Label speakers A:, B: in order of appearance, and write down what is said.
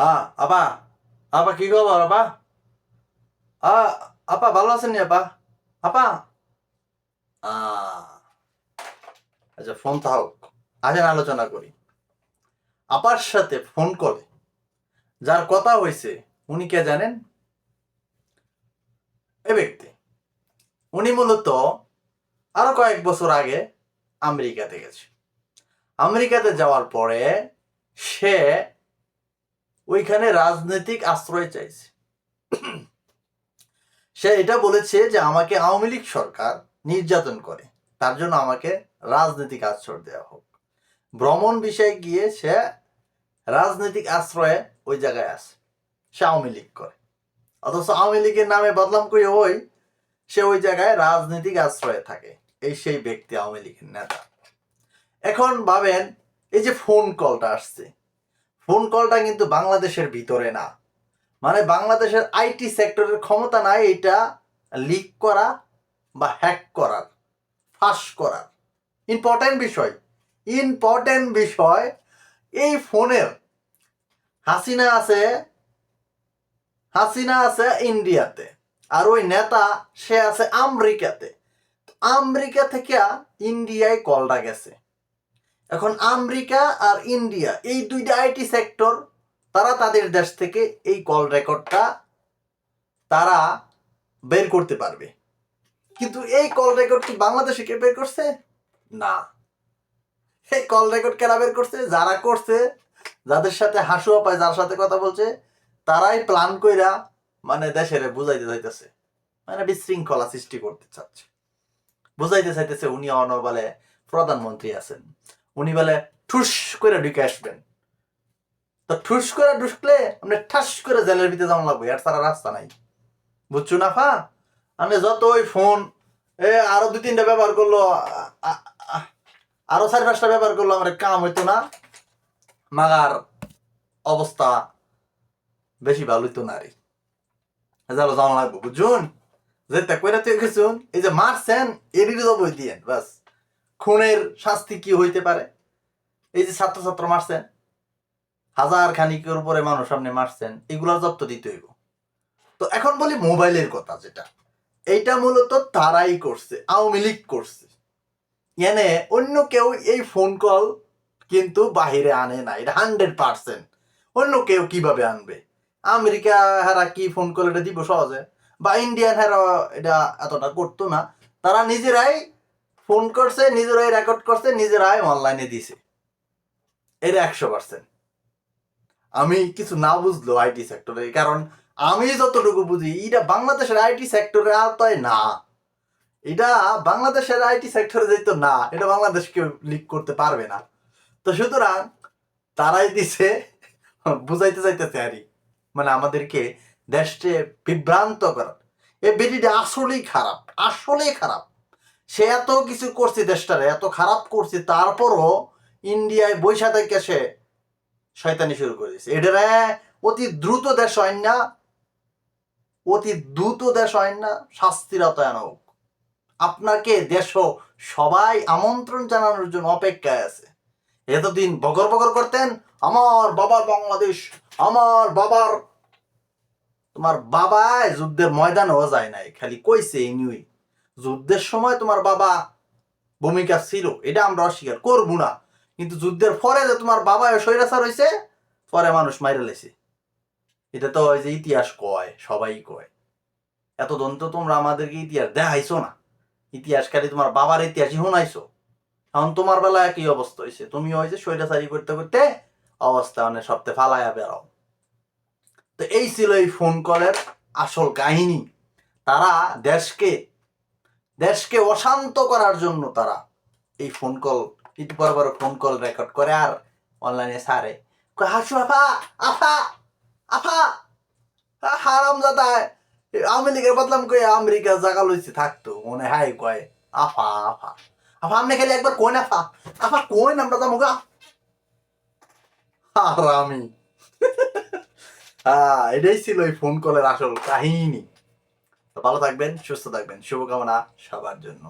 A: হ্যাঁ আপা আপা, কি খবর, আপা? আ, আপা, ভালো আছেন আপা? আপা? আচ্ছা ফোন থাক আসেন, আলোচনা করি। আপার সাথে ফোন করে, যার কথা হয়েছে, উনি কে জানেন? এ ব্যক্তি। উনি মূলত আরও কয়েক বছর আগে আমেরিকাতে গেছে। আমেরিকাতে যাওয়ার পরে সে ওইখানে রাজনৈতিক আশ্রয় চাইছে। সে এটা বলেছে যে আমাকে আওয়ামী লীগ সরকার নির্যাতন করে, তার জন্য আমাকে রাজনৈতিক আশ্রয় দেওয়া হোক। ভ্রমণ বিষয়ে গিয়ে সে রাজনৈতিক আশ্রয়ে ওই জায়গায় আসে, সে আওয়ামী লীগ করে। অথচ আওয়ামী লীগের নামে বদনাম করে ওই, সে ওই জায়গায় রাজনৈতিক আশ্রয়ে থাকে, এই সেই ব্যক্তি আওয়ামী লীগের নেতা। এখন ভাবেন, এই যে ফোন কলটা আসছে ফোন কলটা কিন্তু বাংলাদেশের ভিতরে না। মানে বাংলাদেশের আইটি সেক্টরের ক্ষমতা নাই এটা লিক করা বা হ্যাক করার, ফাঁস করার। ইম্পর্টেন্ট বিষয় ইম্পর্টেন্ট বিষয়, এই ফোনের হাসিনা আছে হাসিনা আছে ইন্ডিয়াতে আর ওই নেতা সে আছে আমেরিকাতে। আমেরিকা থেকে ইন্ডিয়ায় কলটা গেছে। এখন আমেরিকা আর ইন্ডিয়া, এই দুইটা আইটি সেক্টর, তারা তাদের দেশ থেকে এই কল রেকর্ডটা তারা বের করতে পারবে। কিন্তু এই কল রেকর্ড কি বাংলাদেশে কে বের করছে? না। এই কল রেকর্ড কেনা বের করছে? যারা করছে, যাদের সাথে হাসুয়া পায় যার সাথে কথা বলছে, তারাই প্ল্যান কইরা মানে দেশের বুঝাইতে চাইতেছে মানে বিশৃঙ্খলা সৃষ্টি করতে চাচ্ছে। বুঝাইতে চাইতেছে উনি অন বলে প্রধানমন্ত্রী আছেন। উনি বলে, ঠুস করে ঢুকে আসবেন। তো ঠুস করে ঢুকলে আপনি ঠাস করে জেলের ভিতরে যাওয়া লাগবে আর সারা রাস্তা নাই। বুঝছ না ফা আপনি যত ওই ফোন, এ আরও দুই তিনটা ব্যবহার করল আরও চার পাঁচটা ব্যবহার করল, আমার কাম হইতো না। মাগার অবস্থা বেশি ভালো হইতো না রে। যালো যাওয়া লাগবো, বুঝুন? যেটা কইরা তুই গেছুন, এই যে মারছেন এরির বই দিয়েন, বাস। খুনের শাস্তি কি হইতে পারে? এই যে ছাত্র ছাত্র মারছেন হাজার খানিকের উপরে মানুষ সামনে মারছেন, এগুলার জব্দ দিতে হইব। তো এখন বলি মোবাইলের কথা যেটা। এইটা মূলত তারাই করছে, আওয়ামী লীগ করছে। এনে অন্য কেউ এই ফোন কল কিন্তু বাহিরে আনে না, এটা হান্ড্রেড পার্সেন্ট অন্য কেউ কীভাবে আনবে? আমেরিকা হারা কি ফোন কল এটা দিব সহজে? বা ইন্ডিয়ান হারা এটা এতটা করতো না। তারা নিজেরাই ফোন করছে, নিজেরাই রেকর্ড করছে, নিজেরাই অনলাইনে দিছে। এটা একশো পার্সেন্ট আমি কিছু না বুঝলো আইটি সেক্টরে কারণ আমি যতটুকু বুঝি, এটা বাংলাদেশের আইটি সেক্টরে আওতায় না। এটা বাংলাদেশের আইটি সেক্টরে যেত না, এটা বাংলাদেশকে লিক করতে পারবে না। তো সুতরাং তারাই দিছে, বুঝাইতে চাইতেছে আরই মানে আমাদেরকে দেশকে বিভ্রান্ত করার। এই বেটিটা আসলেই খারাপ আসলেই খারাপ। সে এত কিছু করছে দেশটারে, এত খারাপ করছে, তারপরও ইন্ডিয়ায় বৈশা থেকে সে শয়তানি শুরু করে দিয়েছে। অতি দ্রুত দেশ হয় না, অতি দ্রুত দেশ হয় না, শাস্তির আওতায় হোক। আপনাকে দেশ সবাই আমন্ত্রণ জানানোর জন্য অপেক্ষায় আছে। এতদিন বগর বগর করতেন, আমার বাবার বাংলাদেশ, আমার বাবার, তোমার বাবায় যুদ্ধের ময়দানেও যায় নাই, খালি কইছে নিউই। যুদ্ধের সময় তোমার বাবা ভূমিকা ছিল, এটা আমরা অস্বীকার করব না। কিন্তু যুদ্ধের পরে যে তোমার বাবা স্বৈরাচার হয়েছে পরে মানুষ মাইরে লেছে এটা তো ওই যে ইতিহাস কয়, সবাই কয়। এত দন্ত তোমরা আমাদেরকে ইতিহাস দেখাইছো না। ইতিহাস খালি তোমার বাবার ইতিহাসই শোনাইছো। এখন তোমার বেলা একই অবস্থা হয়েছে তুমি হয়েছে যে স্বৈরাচারি করতে করতে অবস্থা মানে সপ্তাহে ফালাইয়া বেড়াও। তো এই ছিল এই ফোন কলের আসল কাহিনী। তারা দেশকে দেশকে অশান্ত করার জন্য তারা এই ফোন কল একটু বড় বড় ফোন কল রেকর্ড করে আর অনলাইনে সারে। হাসু আফা আফা আফা হারাম জাদায় আওয়ামী লীগের বদলাম কয়ে আমেরিকা জাগা লইছে থাকতো মনে হাই কয় আফা আফা আফা আপনি খালি একবার কোন আফা আফা কোন আমরা যাব গা। আর আমি হ্যাঁ এটাই ছিল এই ফোন কলের আসল কাহিনী। তো ভালো থাকবেন সুস্থ থাকবেন। শুভকামনা সবার জন্য।